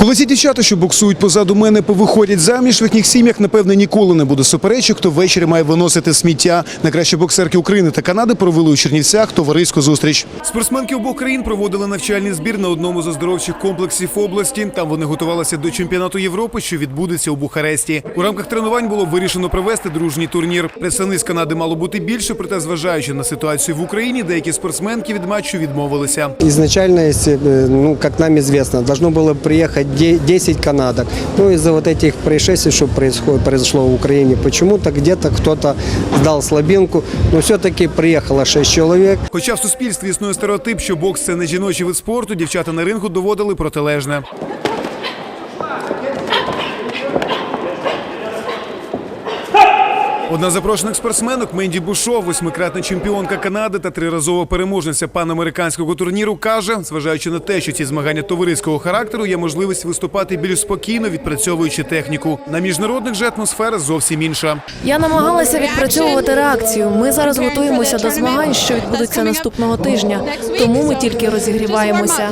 Коли ці дівчата, що боксують позаду мене, повиходять заміж, в їхніх сім'ях, напевне, ніколи не буде суперечок, хто ввечері має виносити сміття. Найкращі боксерки України та Канади провели у Чернівцях товариську зустріч. Спортсменки обох країн проводили навчальний збір на одному з оздоровчих комплексів області. Там вони готувалися до чемпіонату Європи, що відбудеться у Бухаресті. У рамках тренувань було вирішено провести дружній турнір. Представниць Канади мало бути більше, проте, зважаючи на ситуацію в Україні, деякі спортсменки від матчу відмовилися. Изначально, если, э, ну, как нам известно, должно было приехать де- 10 канадок. Ну, из-за вот этих происшествий, что происходит, произошло в Украине, почему-то где-то кто-то дал слабинку. Но все-таки приехало 6 человек. Хоча в суспільстві існує стереотип, що бокс це не жіночий вид спорту, дівчата на ринку доводили протилежне. Одна з запрошених спортсменок Менді Бушов, восьмикратна чемпіонка Канади та триразова переможниця панамериканського турніру, каже, зважаючи на те, що ці змагання товариського характеру, є можливість виступати більш спокійно, відпрацьовуючи техніку. На міжнародних же атмосфера зовсім інша. Я намагалася відпрацьовувати реакцію. Ми зараз готуємося до змагань, що відбудуться наступного тижня. Тому ми тільки розігріваємося.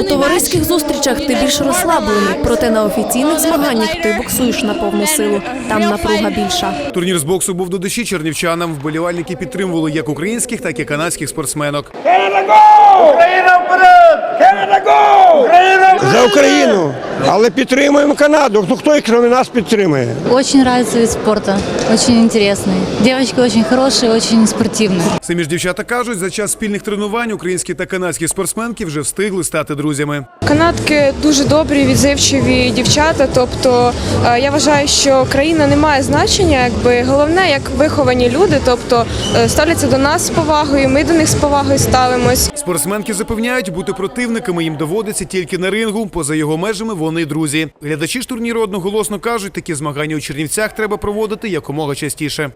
У товариських зустрічах ти більш розслаблений, проте на офіційних змаганнях ти боксуєш на повну силу. Там напруга більша. Турнір з боксу був до душі чернівчанам. Вболівальники підтримували як українських, так і канадських спортсменок. Україна вперед! Україна За Україну, але підтримуємо Канаду. Ну хто їх крім нас підтримує? Очень нравится вид спорта, очень интересный. Девочки очень хорошие, очень спортивные. Самі ж дівчата кажуть, за час спільних тренувань українські та канадські спортсменки вже встигли стати друзями. Канадки дуже добрі, відзивчиві дівчата. Тобто е, я вважаю, що країна не має значення, якби головне, як виховані люди, тобто е, ставляться до нас з повагою, ми до них з повагою ставимось. Спортсменки запевняють, бути противниками їм доводиться тільки на рингу. Поза його межами вони друзі. Глядачі ж турніру одноголосно кажуть, такі змагання у Чернівцях треба проводити якомога частіше.